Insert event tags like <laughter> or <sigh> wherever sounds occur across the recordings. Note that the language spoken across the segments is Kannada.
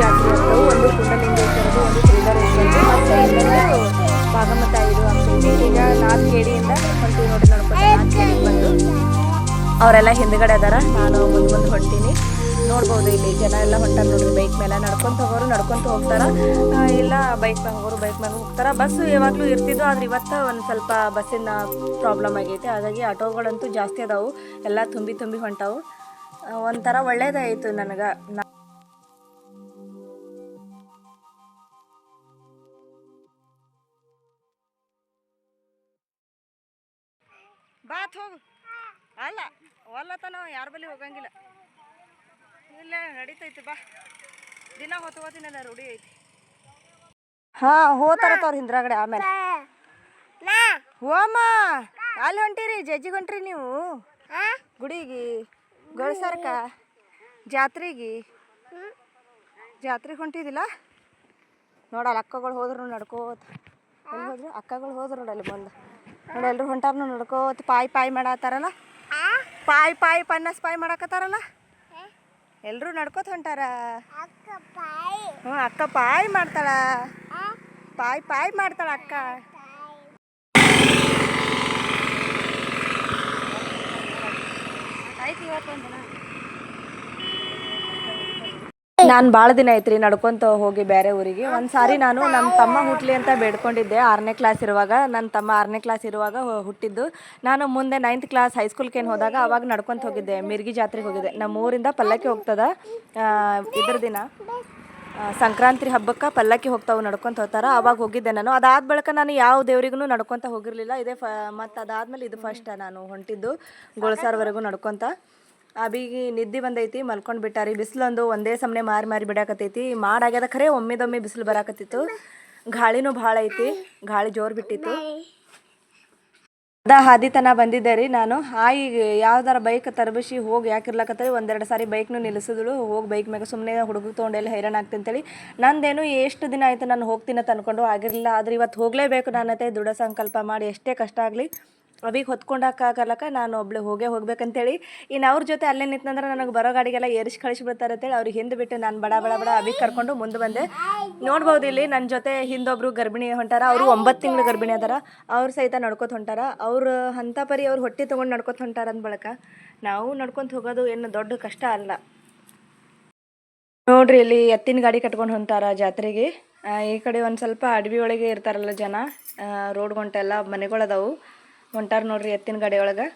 ಜಾತ್ರೆ ಇರ್ತವೆ ಒಂದು ಕುಂಡಲಿಂಗೇಶ್ವರದು, ಒಂದು ಶ್ರೀಧರೇಶ್ವರದು ಮತ್ತು ಇನ್ನೊಂದು ಭಾಗಮತ ಅಂತ ಈಗ ನಾಲ್ಕು ಕೇಡಿಯಿಂದ ಹೊಂಟೀವಿ ನೋಡಿ ನೋಡ್ಕೊಂಡು ನಾಲ್ಕು ಬಂದು. ಅವರೆಲ್ಲ ಹಿಂದ್ಗಡೆ ಅದಾರ, ನಾನು ಮುಂದೆ ಮುಂದೆ ಹೊಂಟೀನಿ. ನೋಡ್ಬೋದು ಇಲ್ಲಿ ಜನ ಎಲ್ಲ ಹೊಂಟಾರ ನೋಡ್ರಿ ಬೈಕ್ ಮೇಲೆ ನಡ್ಕೊಂತ ಹೋಗೋರು, ನಡ್ಕೊಂತ ಹೋಗ್ತಾರ. ಇಲ್ಲ ಬೈಕ್ ಮೇಲೆ ಹೋಗೋರು ಬೈಕ್ ಮೇಲೆ ಹೋಗ್ತಾರ. ಬಸ್ ಯಾವಾಗಲೂ ಇರ್ತಿದ್ವು, ಆದ್ರೆ ಇವತ್ತು ಒಂದು ಸ್ವಲ್ಪ ಬಸ್ಸಿನ ಪ್ರಾಬ್ಲಮ್ ಆಗೈತೆ. ಹಾಗಾಗಿ ಆಟೋಗಳಂತೂ ಜಾಸ್ತಿ ಅದಾವು. ಎಲ್ಲ ತುಂಬಿ ತುಂಬಿ ಹೊಂಟಾವು. ಒಂಥರ ಒಳ್ಳೇದಾಯಿತು ನನಗೆ. ಒಲ್ಲತನ ಯಾರ ಬಳಿ ಹೋಗಂಗಿಲ್ಲ. ಇಲ್ಲ ನಡೀತೈತಿ ಬಾ. ದಿನ ಹೊತ್ತು ಹೋತಿನಲ್ಲ ರೂಢಿ ಐತಿ. ಹಾ ಹೋತಾರ ತೋರ್ ಹಿಂದ್ರಗಡೆ ಆಮೇಲೆ. ಹೋಮ. ಅಲ್ಲಿ ಹೊಂಟಿರಿ ಜಜ್ಜಿಗೆ ಹೊಂಟ್ರಿ ನೀವು? ಗುಡಿಗೆ ಗೋಳ್ಸರ್ಕ ಜಾತ್ರೆಗೆ. ಜಾತ್ರೆಗೆ ಹೊಂಟಿದಿಲ್ಲ? ನೋಡಲ್ಲ ಅಕ್ಕಗಳು ಹೋದ್ರು ನಡ್ಕೋತ. ಎಲ್ಲಿ ಹೋದ್ರು? ಅಕ್ಕಗಳು ಹೋದ್ರು ನೋಡಲ್ಲಿ ಬಂದು. ನೋಡಿ ಎಲ್ಲರೂ ಹೊಂಟಾರನು ನಡ್ಕೋತ. ಪಾಯಿ ಪಾಯ್ ಮಾಡತ್ತಾರಲ್ಲ ಪಾಯ್ ಪಾಯ್ ಪನ್ನಾಸ್ ಪಾಯ್ ಮಾಡಕತ್ತಾರಲ್ಲ? ಎಲ್ಲರೂ ನಡ್ಕೋತ ಹೊಂಟಾರ? ಹ್ಞೂ ಅಕ್ಕ ಪಾಯ್ ಮಾಡ್ತಾಳ. ಪಾಯ್ ಪಾಯ್ ಮಾಡ್ತಾಳ ಅಕ್ಕ. ನಾನು ಭಾಳ ದಿನ ಐತ್ರಿ ನಡ್ಕೊಂತ ಹೋಗಿ ಬೇರೆ ಊರಿಗೆ. ಒಂದು ಸಾರಿ ನಾನು ನಮ್ಮ ತಮ್ಮ ಹುಟ್ಟಲಿ ಅಂತ ಬೇಡ್ಕೊಂಡಿದ್ದೆ. ಆರನೇ ಕ್ಲಾಸ್ ಇರುವಾಗ ನನ್ನ ತಮ್ಮ ಆರನೇ ಕ್ಲಾಸ್ ಇರುವಾಗ ಹುಟ್ಟಿದ್ದು. ನಾನು ಮುಂದೆ ನೈನ್ತ್ ಕ್ಲಾಸ್ ಹೈಸ್ಕೂಲ್ಗೆ ಏನು ಹೋದಾಗ ಅವಾಗ ನಡ್ಕೊಂತ ಹೋಗಿದ್ದೆ, ಮಿರ್ಗಿ ಜಾತ್ರೆಗೆ ಹೋಗಿದ್ದೆ. ನಮ್ಮ ಊರಿಂದ ಪಲ್ಲಕ್ಕಿ ಹೋಗ್ತದ. ಇದ್ರ ದಿನ ಸಂಕ್ರಾಂತಿ ಹಬ್ಬಕ್ಕೆ ಪಲ್ಲಕ್ಕಿ ಹೋಗ್ತಾವೆ ನಡ್ಕೊಂತ ಹೋಗ್ತಾರ. ಅವಾಗ ಹೋಗಿದ್ದೆ ನಾನು. ಅದಾದ ಬಳಿಕ ನಾನು ಯಾವ ದೇವರಿಗೂ ನಡ್ಕೊತ ಹೋಗಿರಲಿಲ್ಲ. ಇದೇ ಫ ಮತ್ತು ಅದಾದ್ಮೇಲೆ ಇದು ಫಸ್ಟ್ ನಾನು ಹೊಂಟಿದ್ದು ಗೋಳ್ಸಾರ್ವರೆಗೂ ನಡ್ಕೊಂತ. ಅಬಿಗೆ ನಿದ್ದೆ ಬಂದೈತಿ, ಮಲ್ಕೊಂಡು ಬಿಟ್ಟಾರಿ. ಬಿಸಿಲೊಂದು ಒಂದೇ ಸಮನೆ ಮಾರಿ ಮಾರಿ ಬಿಡಾಕತ್ತೈತಿ. ಮಾಡಾಗ್ಯದ ಖರೆ, ಒಮ್ಮೆದೊಮ್ಮೆ ಬಿಸಿಲು ಬರಾಕತ್ತಿತ್ತು. ಗಾಳಿನೂ ಭಾಳ ಐತಿ, ಗಾಳಿ ಜೋರು ಬಿಟ್ಟಿತ್ತು. ಅದ ಹಾದಿತನ ಬಂದಿದ್ದೆ ರೀ ನಾನು. ಹಾಯಿ ಯಾವ್ದಾರ ಬೈಕ್ ತರಬಿಸಿ ಹೋಗಿ ಯಾಕಿರ್ಲಕತ್ತರಿ ಒಂದೆರಡು ಸಾರಿ ಬೈಕ್ನು ನಿಲ್ಲಿಸಿದಳು ಹೋಗಿ ಬೈಕ್ ಮ್ಯಾಗ ಸುಮ್ಮನೆ ಹುಡುಗ ತೊಗೊಂಡೆಲ್ಲ ಹೈರಾಣ ಆಗ್ತಂತೇಳಿ ನಂದೇನು ಎಷ್ಟು ದಿನ ಆಯ್ತು ನಾನು ಹೋಗ್ತೀನಿ ಅಂತ ಅನ್ಕೊಂಡು ಆಗಿರಲಿಲ್ಲ. ಆದ್ರೆ ಇವತ್ತು ಹೋಗಲೇಬೇಕು ನಾನತೆ ದೃಢ ಸಂಕಲ್ಪ ಮಾಡಿ ಎಷ್ಟೇ ಕಷ್ಟ ಆಗಲಿ. ಅವಿಗೆ ಹೊತ್ಕೊಂಡಕ್ಕಾಗಲಕ್ಕ ನಾನು ಒಬ್ಳು ಹೋಗೇ ಹೋಗ್ಬೇಕಂತೇಳಿ. ಇನ್ನು ಅವ್ರ ಜೊತೆ ಅಲ್ಲೇ ನಿಂತಂದ್ರೆ ನನಗೆ ಬರೋ ಗಾಡಿಗೆಲ್ಲ ಏರಿಸಿ ಕಳಿಸ್ಬಿಡ್ತಾರೆ ಅಂತೇಳಿ ಅವ್ರಿಗೆ ಹಿಂದೆ ಬಿಟ್ಟು ನಾನು ಬಡ ಬಡ ಬಡ ಅವಿಗೆ ಕರ್ಕೊಂಡು ಮುಂದೆ ಬಂದೆ. ನೋಡ್ಬೋದು ಇಲ್ಲಿ ನನ್ನ ಜೊತೆ ಹಿಂದೊಬ್ರು ಗರ್ಭಿಣಿ ಹೊಂಟಾರ, ಅವರು ಒಂಬತ್ತು ತಿಂಗಳು ಗರ್ಭಿಣಿ ಅದಾರ, ಅವ್ರು ಸಹಿತ ನಡ್ಕೊತ ಹೊಂಟಾರ, ಅವ್ರು ಹಂತ ಪರಿ ಅವ್ರು ಹೊಟ್ಟೆ ತೊಗೊಂಡು ನಡ್ಕೊತ ಹೊಂಟಾರ ಅಂದ ಬಳಕ ನಾವು ನಡ್ಕೊತ ಹೋಗೋದು ಏನು ದೊಡ್ಡ ಕಷ್ಟ ಅಲ್ಲ. ನೋಡ್ರಿ ಇಲ್ಲಿ ಎತ್ತಿನ ಗಾಡಿ ಕಟ್ಕೊಂಡು ಹೊಂಟಾರ ಜಾತ್ರೆಗೆ. ಈ ಕಡೆ ಒಂದು ಸ್ವಲ್ಪ ಅಡವಿ ಒಳಗೆ ಇರ್ತಾರಲ್ಲ ಜನ ರೋಡ್ ಹೊಂಟೆಲ್ಲ ಮನೆಗಳದಾವು ಹೊಂಟಾರ ನೋಡ್ರಿ ಎತ್ತಿನ ಗಾಡಿ ಒಳಗೆ.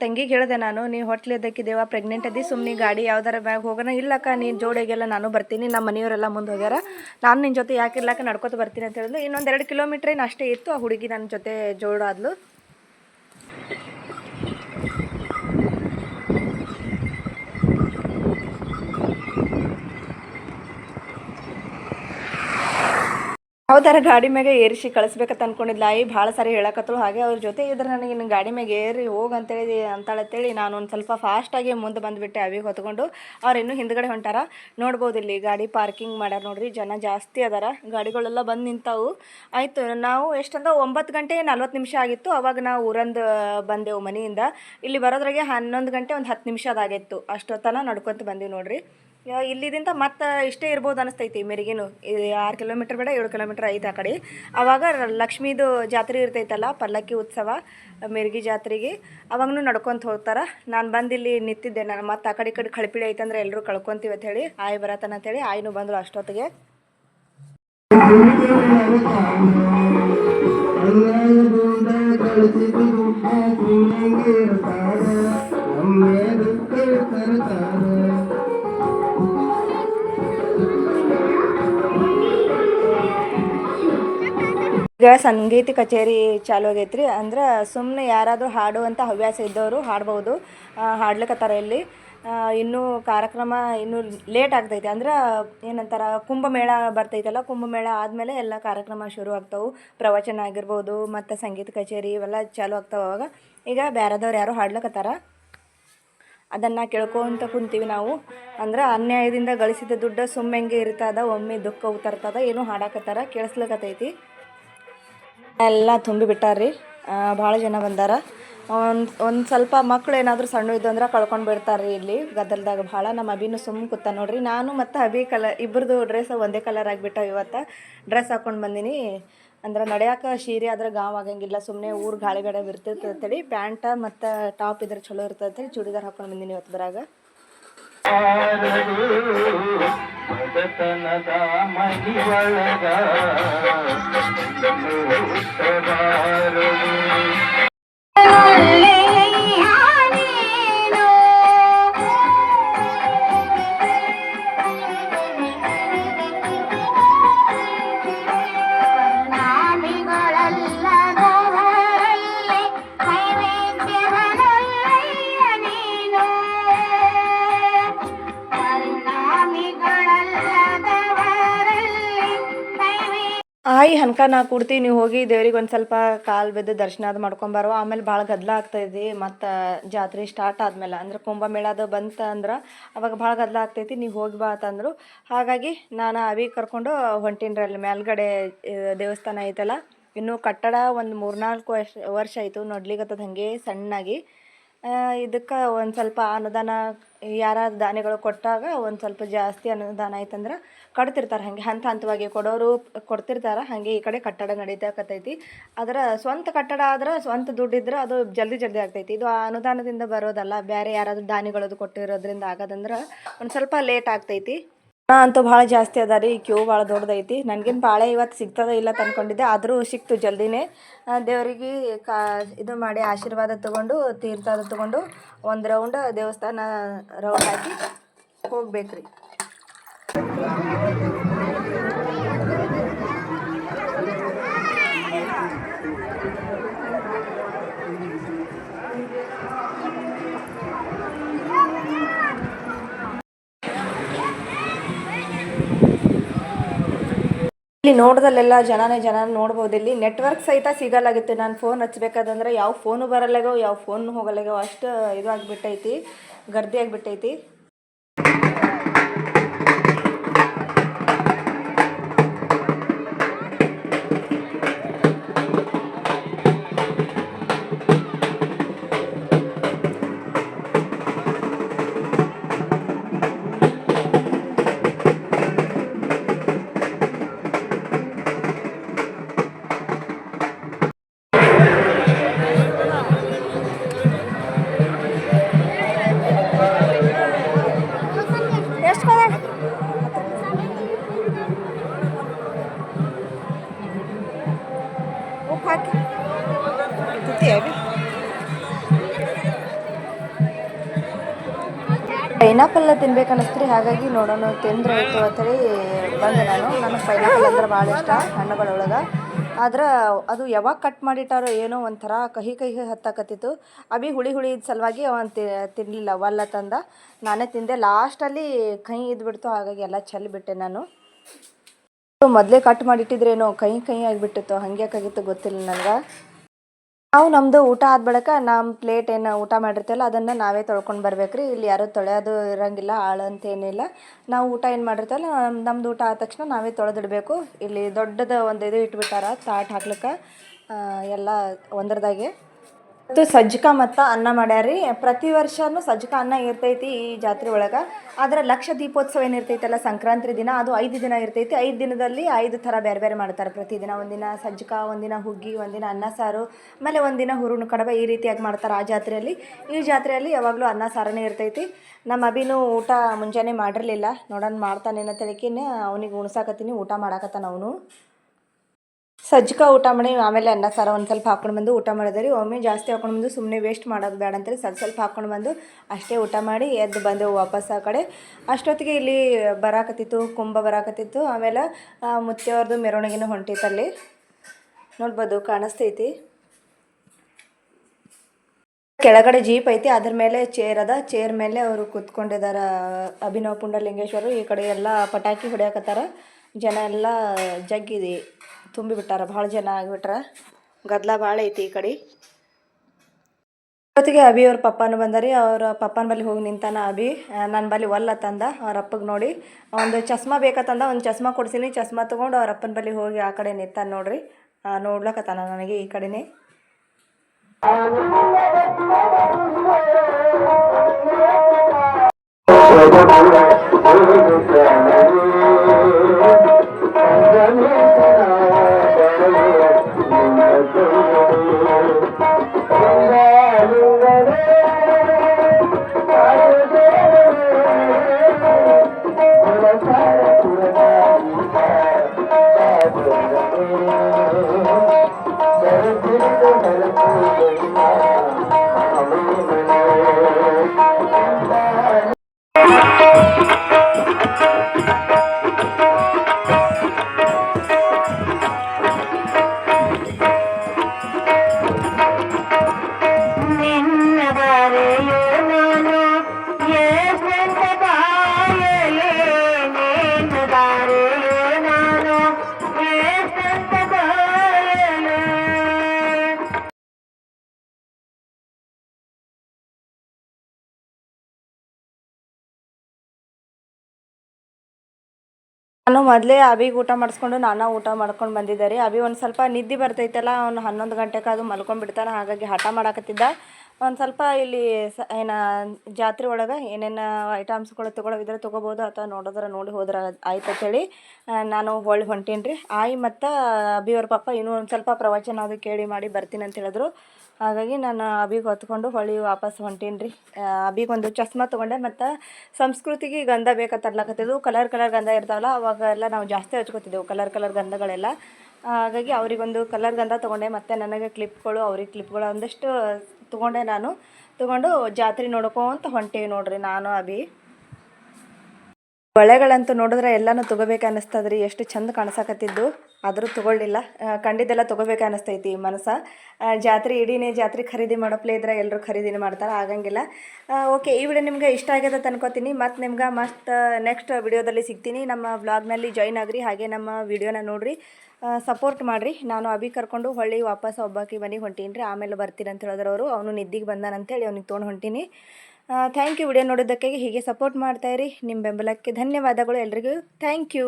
ತಂಗಿಗೆ ಹೇಳಿದೆ ನಾನು, ನೀ ನೀವು ಹೊಟ್ಲಿದ್ದಕ್ಕಿದ್ದೇವ ಪ್ರೆಗ್ನೆಂಟ್ ಅದಿ ಸುಮ್ಮನೆ ಗಾಡಿ ಯಾವ್ದಾರ ಬ್ಯಾಗ್ ಹೋಗೋಣ. ಇಲ್ಲಕ್ಕ ನೀನು ಜೋಡಿಗೆಲ್ಲ ನಾನು ಬರ್ತೀನಿ, ನಮ್ಮ ಮನೆಯವರೆಲ್ಲ ಮುಂದೆ ಹೋಗ್ಯಾರ. ನಾನು ನಿನ್ನ ಜೊತೆ ಯಾಕೆ ಇರ್ಲಕ್ಕ, ನಡ್ಕೊತ ಬರ್ತೀನಿ ಅಂತ ಹೇಳಿದ್ಲು. ಇನ್ನೊಂದು ಎರಡು ಕಿಲೋಮೀಟ್ರ್ ಏನು ಅಷ್ಟೇ ಇತ್ತು, ಆ ಹುಡುಗಿ ನನ್ನ ಜೊತೆ ಜೋಡಾದ್ಲು. ಹೌದಾರ, ಗಾಡಿ ಮ್ಯಾಗೆ ಏರಿಸಿ ಕಳಿಸ್ಬೇಕಂತ ಅನ್ಕೊಂಡಿದ್ಲ. ಆಯಿ ಭಾಳ ಸಾರಿ ಹೇಳಕತ್ತಳು. ಹಾಗೆ ಅವ್ರ ಜೊತೆ ಇದ್ರೆ ನನಗೆ ಇನ್ನು ಗಾಡಿ ಮ್ಯಾಗೆ ಏರಿ ಹೋಗಿ ಅಂತೇಳಿ ಅಂತಾಳಂತೇಳಿ ನಾನು ಒಂದು ಸ್ವಲ್ಪ ಫಾಸ್ಟಾಗಿ ಮುಂದೆ ಬಂದುಬಿಟ್ಟೆ ಅವಿಗೆ ಹೊತ್ಕೊಂಡು. ಅವ್ರು ಇನ್ನೂ ಹಿಂದ್ಗಡೆ ಹೊಂಟಾರ. ನೋಡ್ಬೋದು ಇಲ್ಲಿ ಗಾಡಿ ಪಾರ್ಕಿಂಗ್ ಮಾಡ್ಯಾರ ನೋಡ್ರಿ. ಜನ ಜಾಸ್ತಿ ಅದಾರ. ಗಾಡಿಗಳೆಲ್ಲ ಬಂದು ನಿಂತಾವು. ಆಯಿತು, ನಾವು ಎಷ್ಟಂದ? ಒಂಬತ್ತು ಗಂಟೆ ನಲ್ವತ್ತು ನಿಮಿಷ ಆಗಿತ್ತು. ಅವಾಗ ನಾವು ಊರಂದು, ಬಂದೆವು ಮನೆಯಿಂದ. ಇಲ್ಲಿ ಬರೋದ್ರಾಗೆ ಹನ್ನೊಂದು ಗಂಟೆ ಒಂದು ಹತ್ತು ನಿಮಿಷ ಅದಾಗಿತ್ತು. ಅಷ್ಟೊತ್ತನ ನಡ್ಕೊತ ಬಂದೀವಿ ನೋಡ್ರಿ. ಇಲ್ಲಿದಿಂದ ಮತ್ತೆ ಇಷ್ಟೇ ಇರ್ಬೋದು ಅನಿಸ್ತೈತಿ ಮೆರಿಗೇನು. ಆರು ಕಿಲೋಮೀಟ್ರ್ ಬೇಡ, ಏಳು ಕಿಲೋಮೀಟ್ರ್ ಐತೆ ಆ ಕಡೆ. ಅವಾಗ ರ- ಲಕ್ಷ್ಮೀದು ಜಾತ್ರೆ ಇರ್ತೈತಲ್ಲ, ಪಲ್ಲಕ್ಕಿ ಉತ್ಸವ, ಮೆರಿಗೆ ಜಾತ್ರೆಗೆ ಅವಾಗೂ ನಡ್ಕೊಂತ ಹೋಗ್ತಾರೆ. ನಾನು ಬಂದು ಇಲ್ಲಿ ನಿಂತಿದ್ದೆ, ನಾನು ಮತ್ತೆ ಆ ಕಡೆ ಈ ಕಡೆ ಕಳಪಿಳಿ ಐತಂದ್ರೆ ಎಲ್ಲರೂ ಕಳ್ಕೊಂತೀವಿ ಅಂತ ಹೇಳಿ, ಆಯ್ ಬರತನ ಅಂತೇಳಿ ಆಯ್ನು ಬಂದರು ಅಷ್ಟೊತ್ತಿಗೆ. ಈಗ ಸಂಗೀತ ಕಚೇರಿ ಚಾಲು ಆಗೈತೆ ರೀ ಅಂದ್ರೆ ಸುಮ್ಮನೆ ಯಾರಾದರೂ ಹಾಡುವಂಥ ಹವ್ಯಾಸ ಇದ್ದವರು ಹಾಡ್ಬೋದು. ಹಾಡ್ಲಿಕ್ಕತ್ತಾರ ಇಲ್ಲಿ. ಇನ್ನೂ ಕಾರ್ಯಕ್ರಮ ಇನ್ನೂ ಲೇಟ್ ಆಗ್ತೈತೆ. ಅಂದ್ರೆ ಏನಂತಾರ, ಕುಂಭಮೇಳ ಬರ್ತೈತಲ್ಲ, ಕುಂಭಮೇಳ ಆದಮೇಲೆ ಎಲ್ಲ ಕಾರ್ಯಕ್ರಮ ಶುರು ಆಗ್ತಾವೆ. ಪ್ರವಚನ ಆಗಿರ್ಬೋದು, ಮತ್ತು ಸಂಗೀತ ಕಚೇರಿ ಇವೆಲ್ಲ ಚಾಲು ಆಗ್ತಾವೆ ಅವಾಗ. ಈಗ ಬೇರೆದವ್ರು ಯಾರು ಹಾಡ್ಲಿಕ್ಕತ್ತಾರ ಅದನ್ನು ಕೇಳ್ಕೊಂತ ಕುಂತೀವಿ ನಾವು. ಅಂದ್ರೆ ಅನ್ಯಾಯದಿಂದ ಗಳಿಸಿದ ದುಡ್ಡು ಸುಮ್ಮೆಂಗೆ ಇರ್ತದ, ಒಮ್ಮೆ ದುಃಖ ಉತ್ತರ್ತದ, ಏನು ಹಾಡಾಕತ್ತಾರ, ಕೇಳಿಸ್ಲಕತ್ತೈತಿ. ಎಲ್ಲ ತುಂಬಿ ಬಿಟ್ಟಾರ್ರಿ. ಭಾಳ ಜನ ಬಂದಾರ. ಒಂದು ಒಂದು ಸ್ವಲ್ಪ ಮಕ್ಕಳು ಏನಾದರೂ ಸಣ್ಣ ಇದ್ದಂದ್ರೆ ಕಳ್ಕೊಂಡು ಬಿಡ್ತಾರೆ ಇಲ್ಲಿ. ಗದ್ದಲದಾಗ ಭಾಳ. ನಮ್ಮ ಅಭಿನೂ ಸುಮ್ಮ ಕೂತ ನೋಡ್ರಿ. ನಾನು ಮತ್ತು ಅಭಿ ಕಲರ್ ಇಬ್ಬರದು ಡ್ರೆಸ್ ಒಂದೇ ಕಲರ್ ಆಗಿಬಿಟ್ಟಾವ ಇವತ್ತು. ಡ್ರೆಸ್ ಹಾಕ್ಕೊಂಡು ಬಂದೀನಿ. ಅಂದ್ರೆ ನಡೆಯಾಕ ಸೀರೆ ಆದ್ರೆ ಗಾವ್ ಆಗಂಗಿಲ್ಲ. ಸುಮ್ಮನೆ ಊರು ಗಾಳಿಗಡೆ ಬಿರ್ತೈತೆ ಅಂತೇಳಿ. ಪ್ಯಾಂಟ ಮತ್ತು ಟಾಪ್ ಇದ್ರೆ ಚಲೋ ಇರ್ತದೆ ಅಂತೇಳಿ ಚೂಡಿದಾರ್ ಹಾಕೊಂಡು ಬಂದೀನಿ ಇವತ್ತು ಬರಾಗ. ಬಡತನದ ಮಹಿಯೊಳಗ ಹುಟ್ಟಬಾರದು. ಹನ್ಕ ನಾ ಕೊಡ್ತೀವಿ ನೀವು ಹೋಗಿ ದೇವ್ರಿಗೆ ಒಂದು ಸ್ವಲ್ಪ ಕಾಲು ಬಿದ್ದು ದರ್ಶನ ಅದು ಮಾಡ್ಕೊಂಬಾರೋ ಆಮೇಲೆ ಭಾಳ ಗದ್ದಲ ಆಗ್ತೈತಿ ಮತ್ತು ಜಾತ್ರೆ ಸ್ಟಾರ್ಟ್ ಆದಮೇಲೆ. ಅಂದ್ರೆ ಕುಂಭಮೇಳ ಅದು ಬಂತ ಅಂದ್ರೆ ಅವಾಗ ಭಾಳ ಗದ್ದಲ ಆಗ್ತೈತಿ, ನೀವು ಹೋಗಿ ಬಾ ಅಂತಂದರು ಹಾಗಾಗಿ ನಾನು ಅವಿ ಕರ್ಕೊಂಡು ಹೊಂಟೀನ್ರಿ ಅಲ್ಲಿ ಮೇಲ್ಗಡೆ ದೇವಸ್ಥಾನ ಐತಲ್ಲ. ಇನ್ನು ಕಟ್ಟಡ ಒಂದು ಮೂರ್ನಾಲ್ಕು ವರ್ಷ ವರ್ಷ ಆಯಿತು ನೋಡ್ಲಿಕ್ಕತ್ತದ ಹಾಗೆ ಸಣ್ಣಾಗಿ. ಇದಕ್ಕೆ ಒಂದು ಸ್ವಲ್ಪ ಅನುದಾನ ಯಾರ ದಾನಿಗಳು ಕೊಟ್ಟಾಗ ಒಂದು ಸ್ವಲ್ಪ ಜಾಸ್ತಿ ಅನುದಾನ ಆಯ್ತಂದ್ರೆ ಕಟ್ತಿರ್ತಾರೆ, ಹಾಗೆ ಹಂತ ಹಂತವಾಗಿ ಕೊಡೋರು ಕೊಡ್ತಿರ್ತಾರೆ, ಹಾಗೆ ಈ ಕಡೆ ಕಟ್ಟಡ ನಡೀತಕ್ಕತ್ತೈತಿ ಅದರ ಸ್ವಂತ ಕಟ್ಟಡ ಆದ್ರೆ ಸ್ವಂತ ದುಡ್ಡಿದ್ರೆ ಅದು ಜಲ್ದಿ ಜಲ್ದಿ ಆಗ್ತೈತಿ. ಇದು ಅನುದಾನದಿಂದ ಬರೋದಲ್ಲ ಬೇರೆ ಯಾರಾದರೂ ದಾನಿಗಳದು ಕೊಟ್ಟಿರೋದ್ರಿಂದ ಆಗೋದಂದ್ರೆ ಒಂದು ಸ್ವಲ್ಪ ಲೇಟ್ ಆಗ್ತೈತಿ. ಜನ ಅಂತೂ ಭಾಳ ಜಾಸ್ತಿ ಅದ ರೀ ಕ್ಯೂ ಭಾಳ ದೊಡ್ಡದೈತಿ. ನನಗಿನ ಬಾಳೆ ಇವತ್ತು ಸಿಗ್ತದ ಇಲ್ಲ ಅಂತ ಅನ್ಕೊಂಡಿದ್ದೆ, ಆದರೂ ಸಿಕ್ತು ಜಲ್ದಿನೇ. ದೇವರಿಗೆ ಕಾ, ಇದು ಮಾಡಿ ಆಶೀರ್ವಾದ ತಗೊಂಡು ತೀರ್ಥ ತಗೊಂಡು ಒಂದು ರೌಂಡ್ ದೇವಸ್ಥಾನ ರೌಂಡ್ ಹಾಕಿ ಹೋಗ್ಬೇಕ್ರಿ. ಇಲ್ಲಿ ನೋಡ್ದಲ್ಲೆಲ್ಲ ಜನನೇ ಜನ ನೋಡ್ಬೋದು. ಇಲ್ಲಿ ನೆಟ್ವರ್ಕ್ ಸಹಿತ ಸಿಗಲಾಗಿತ್ತು. ನಾನು ಫೋನ್ ಹಚ್ಬೇಕಾದಂದ್ರೆ ಯಾವ ಫೋನು ಬರಲ್ಲಾಗೋ, ಯಾವ ಫೋನ್ ಹೋಗಲ್ಲಾಗೋ ಅಷ್ಟು ಇದು ಆಗಿಬಿಟ್ಟೈತಿ, ಗರ್ದಿ ಆಗಿಬಿಟ್ಟೈತಿ. ಉಪ್ಪು ತಿನ್ಬೇಕು ಪೈನಾಪಲ್ ತಿನ್ಬೇಕನ್ನಿಸ್ತ್ರಿ? ಹಾಗಾಗಿ ನೋಡೋಣ, ತಿಂದ್ರೆ ಆಯ್ತು ಅಂತೇಳಿ ಬಂದೆ ನಾನು. ನನಗೆ ಪೈನಾಪಲ್ ಅಂದ್ರೆ ಭಾಳ ಇಷ್ಟ ಹಣ್ಣುಗಳೊಳಗೆ ಆದ್ರೆ ಅದು ಯಾವಾಗ ಕಟ್ ಮಾಡಿಟ್ಟಾರೋ ಏನೋ ಒಂಥರ ಕಹಿ ಕಹಿ ಹತ್ತಾಕತ್ತಿತ್ತು. ಅಭಿ ಹುಳಿ ಹುಳಿ ಇದ್ದ ಸಲುವಾಗಿ ಅವನು ತಿನ್ನಲಿಲ್ಲ ಒಲ್ಲ ತಂದ. ನಾನೇ ತಿಂದೆ. ಲಾಸ್ಟಲ್ಲಿ ಕಹಿ ಇದ್ಬಿಡ್ತು, ಹಾಗಾಗಿ ಎಲ್ಲ ಚೆಲ್ಲಿಬಿಟ್ಟೆ ನಾನು. ಮೊದಲೇ ಕಟ್ ಮಾಡಿಟ್ಟಿದ್ರೇನೋ, ಕೈ ಕೈ ಆಗಿಬಿಟ್ಟಿತ್ತು. ಹಂಗ್ಯಾಕಾಗಿತ್ತು ಗೊತ್ತಿಲ್ಲ ನನಗೆ ನಾವು ನಮ್ಮದು ಊಟ ಆದ ಬಳಿಕ ನಮ್ಮ ಪ್ಲೇಟ್ ಏನು ಊಟ ಮಾಡಿರ್ತೀವಲ್ಲ, ಅದನ್ನು ನಾವೇ ತೊಳ್ಕೊಂಡು ಬರ್ಬೇಕು ರೀ ಇಲ್ಲಿ ಯಾರೂ ತೊಳೆಯೋದು ಇರೋಂಗಿಲ್ಲ, ಆಳು ಅಂತ ಏನಿಲ್ಲ ನಾವು ಊಟ ಏನು ಮಾಡಿರ್ತೇವಲ್ಲ, ನಮ್ದು ಊಟ ಆದ ತಕ್ಷಣ ನಾವೇ ತೊಳೆದಿಡಬೇಕು. ಇಲ್ಲಿ ದೊಡ್ಡದ ಒಂದು ಇದು ಇಟ್ಬಿಟ್ಟಾರ, ತಾಟ್ ಹಾಕ್ಲಿಕ್ಕೆ ಎಲ್ಲ ಒಂದ್ರದಾಗೆ. ಮತ್ತು ಸಜ್ಜಕ ಮತ್ತು ಅನ್ನ ಮಾಡ್ಯಾರಿ ಪ್ರತಿ ವರ್ಷನು ಸಜ್ಜಕ ಅನ್ನ ಇರ್ತೈತಿ ಈ ಜಾತ್ರೆ ಒಳಗೆ. ಆದರೆ ಲಕ್ಷ ದೀಪೋತ್ಸವ ಏನು ಇರ್ತೈತಲ್ಲ ಸಂಕ್ರಾಂತಿ ದಿನ, ಅದು ಐದು ದಿನ ಇರ್ತೈತಿ. ಐದು ದಿನದಲ್ಲಿ ಐದು ಥರ ಬೇರೆ ಬೇರೆ ಮಾಡ್ತಾರೆ ಪ್ರತಿದಿನ ಒಂದಿನ ಸಜ್ಜಕ, ಒಂದಿನ ಹುಗ್ಗಿ, ಒಂದಿನ ಅನ್ನ ಸಾರು, ಆಮೇಲೆ ಒಂದಿನ ಹುರುಣು ಕಡಬ ಈ ರೀತಿಯಾಗಿ ಮಾಡ್ತಾರೆ ಆ ಜಾತ್ರೆಯಲ್ಲಿ. ಈ ಜಾತ್ರೆಯಲ್ಲಿ ಯಾವಾಗಲೂ ಅನ್ನ ಸಾರನೇ ಇರ್ತೈತಿ. ನಮ್ಮ ಅಭಿನೂ ಊಟ ಮುಂಜಾನೆ ಮಾಡಿರಲಿಲ್ಲ. ನೋಡೋಣ ಮಾಡ್ತಾನೇನೋ ತಳಕಿನ ಅವನಿಗೆ ಉಣ್ಸಾಕತ್ತೀನಿ, ಊಟ ಮಾಡಾಕತ್ತಾನ ಅವನು. ಸಜ್ಜಿಕ ಊಟ ಮಾಡಿ ಆಮೇಲೆ ಅನ್ನ, ಸಾರ ಒಂದು ಸ್ವಲ್ಪ ಹಾಕೊಂಡು ಬಂದು ಊಟ ಮಾಡಿದೆ ರೀ. ಒಮ್ಮೆ ಜಾಸ್ತಿ ಹಾಕೊಂಡು ಬಂದು ಸುಮ್ಮನೆ ವೇಸ್ಟ್ ಮಾಡೋದು ಬೇಡ ಅಂತೇಳಿ ಸ್ವಲ್ಪ ಸ್ವಲ್ಪ ಹಾಕೊಂಡು ಬಂದು ಅಷ್ಟೇ ಊಟ ಮಾಡಿ ಎದ್ದು ಬಂದೆವು ವಾಪಸ್ ಆ ಕಡೆ. ಅಷ್ಟೊತ್ತಿಗೆ ಇಲ್ಲಿ ಬರಾಕತ್ತಿತ್ತು ಕುಂಭ ಬರಾಕತ್ತಿತ್ತು. ಆಮೇಲೆ ಮುತ್ತೆಯವ್ರದ್ದು ಮೆರವಣಿಗೆನೂ ಹೊಂಟಿತ್ತಲ್ಲಿ ನೋಡ್ಬೋದು, ಕಾಣಿಸ್ತೈತಿ. ಕೆಳಗಡೆ ಜೀಪ್ ಐತಿ, ಅದ್ರ ಮೇಲೆ ಚೇರ್ ಅದ. ಚೇರ್ ಮೇಲೆ ಅವರು ಕೂತ್ಕೊಂಡಿದ್ದಾರೆ ಅಭಿನವ ಪುಂಡಲಿಂಗೇಶ್ವರು. ಈ ಕಡೆ ಎಲ್ಲ ಪಟಾಕಿ ಹೊಡಿಯಾಕತ್ತಾರ. ಜನ ಎಲ್ಲ ಜಗ್ಗಿದಿ. ತುಂಬಿಬಿಟ್ಟಾರ, ಭಾಳ ಜನ ಆಗಿಬಿಟ್ರ. ಗದ್ದಲ ಭಾಳ ಐತಿ ಈ ಕಡೆ. ಜೊತೆಗೆ ಅಭಿ ಅವ್ರ ಪಪ್ಪಾನು ಬಂದರಿ. ಅವ್ರ ಪಪ್ಪನ ಬಳಿ ಹೋಗಿ ನಿಂತಾನ ಅಭಿ. ನನ್ನ ಬಳಿ ಒಲ್ಲ ತಂದ ಅವ್ರ ಅಪ್ಪಗೆ ನೋಡಿ. ಒಂದು ಚಸ್ಮಾ ಬೇಕತ್ತಂದ ಒಂದು ಚಸ್ಮಾ ಕೊಡ್ಸೀನಿ. ಚಸ್ಮಾ ತೊಗೊಂಡು ಅವ್ರ ಅಪ್ಪನ ಬಳಿ ಹೋಗಿ ಆ ಕಡೆ ನಿಂತಾನ ನೋಡ್ರಿ. ನೋಡ್ಲಕತ್ತಾನ ನನಗೆ ಈ ಕಡೆನೇ. <laughs> ಮೊದಲೇ ಅಬಿಗೆ ಊಟ ಮಾಡಿಸ್ಕೊಂಡು ನಾನು ಊಟ ಮಾಡ್ಕೊಂಡು ಬಂದಿದ್ದೆ ರೀ. ಅಭಿ ಒಂದು ಸ್ವಲ್ಪ ನಿದ್ದೆ ಬರ್ತೈತಲ್ಲ ಅವ್ನು ಹನ್ನೊಂದು ಗಂಟೆಗೆ ಅದು ಮಲ್ಕೊಂಡ್ಬಿಡ್ತಾನೆ, ಹಾಗಾಗಿ ಹಠ ಮಾಡಾಕತ್ತಿದ್ದ. ಒಂದು ಸ್ವಲ್ಪ ಇಲ್ಲಿ ಸ, ಏನು, ಜಾತ್ರೆ ಒಳಗೆ ಏನೇನು ಐಟಮ್ಸ್ಗಳು ತೊಗೊಳೋದಿದ್ರೆ ತೊಗೋಬೋದು, ಅಥವಾ ನೋಡಿದ್ರೆ ನೋಡಿ ಹೋದ್ರೆ ಆಯ್ತು ಅಂತೇಳಿ ನಾನು ಹೊಳ್ಳಿ ಹೊಂಟೀನಿ ರೀ ಆಯಿ ಮತ್ತು ಅಭಿಯವ್ರ ಪಾಪ ಇನ್ನೂ ಒಂದು ಸ್ವಲ್ಪ ಪ್ರವಚನ ಅದು ಕೇಳಿ ಮಾಡಿ ಬರ್ತೀನಿ ಅಂತ ಹೇಳಿದ್ರು. ಹಾಗಾಗಿ ನಾನು ಅಬಿಗೆ ಹೊತ್ಕೊಂಡು ಹೊಳಿ ವಾಪಸ್ ಹೊಂಟೀನಿ ರೀ ಒಂದು ಚಸ್ಮಾ ತೊಗೊಂಡೆ ಮತ್ತು ಸಂಸ್ಕೃತಿಗೆ ಗಂಧ ಬೇಕಂತ ಅನ್ಲಕತ್ತಿದ್ವು ಕಲರ್ ಕಲರ್ ಗಂಧ ಇರ್ತಾವಲ್ಲ ಅವಾಗ ಎಲ್ಲ ನಾವು ಜಾಸ್ತಿ ಹಚ್ಕೊತಿದ್ದೆವು. Colour colour ಗಂಧಗಳೆಲ್ಲ. ಹಾಗಾಗಿ ಅವರಿಗೊಂದು ಕಲರ್ ಗಂಧ ತೊಗೊಂಡೆ ಮತ್ತು ನನಗೆ ಕ್ಲಿಪ್ಗಳು ಅವ್ರಿಗೆ ಕ್ಲಿಪ್ಗಳು ಒಂದಷ್ಟು ತೊಗೊಂಡೆ ನಾನು. ತೊಗೊಂಡು ಜಾತ್ರೆ ನೋಡ್ಕೊಂತ ಹೊಂಟೀವಿ ನೋಡಿರಿ ನಾನು ಅಭಿ ಬಳೆಗಳಂತೂ ನೋಡಿದ್ರೆ ಎಲ್ಲನೂ ತೊಗೋಬೇಕು ರೀ ಎಷ್ಟು ಚಂದ ಕಾಣಿಸಕತ್ತಿದ್ದು. ಆದರೂ ತಗೊಳ್ಳಿಲ್ಲ. ಕಂಡಿದ್ದೆಲ್ಲ ತಗೋಬೇಕು ಅನ್ನಿಸ್ತೈತಿ ಮನಸ್ಸ. ಜಾತ್ರೆ ಇಡೀನೇ ಜಾತ್ರೆ ಖರೀದಿ ಮಾಡೋಪ್ಲೇ ಇದ್ರೆ ಎಲ್ಲರೂ ಖರೀದಿನೇ ಮಾಡ್ತಾರೆ, ಆಗಂಗಿಲ್ಲ. ಓಕೆ, ಈ ವಿಡಿಯೋ ನಿಮ್ಗೆ ಇಷ್ಟ ಆಗ್ಯದ ಅನ್ಕೋತೀನಿ. ಮತ್ತು ನಿಮ್ಗೆ ಮಸ್ತ್ ನೆಕ್ಸ್ಟ್ ವಿಡಿಯೋದಲ್ಲಿ ಸಿಗ್ತೀನಿ. ನಮ್ಮ ವ್ಲಾಗ್ನಲ್ಲಿ ಜಾಯ್ನ್ ಆಗ್ರಿ, ಹಾಗೆ ನಮ್ಮ ವಿಡಿಯೋನ ನೋಡ್ರಿ. ಸಪೋರ್ಟ್ ಮಾಡಿರಿ. ನಾನು ಅಭಿ ಕರ್ಕೊಂಡು ಹೊಳ್ಳಿ ವಾಪಸ್ ಒಬ್ಬಾಕಿ ಮನೆಗೆ ಹೊಂಟೀನಿ ರೀ ಆಮೇಲೆ ಬರ್ತೀನಿ ಅಂತ ಹೇಳಿದ್ರು ಅವರು. ಅವನು ನಿದ್ದಿಗೆ ಬಂದಾನಂತೇಳಿ ಅವ್ನಿಗೆ ತೊಗೊಂಡು ಹೊಂಟೀನಿ. ಥ್ಯಾಂಕ್ ಯು ವಿಡಿಯೋ ನೋಡಿದ್ದಕ್ಕೆ ಹೀಗೆ ಸಪೋರ್ಟ್ ಮಾಡ್ತಾಯಿರಿ ನಿಮ್ಮ ಬೆಂಬಲಕ್ಕೆ ಧನ್ಯವಾದಗಳು ಎಲ್ರಿಗೂ. Thank you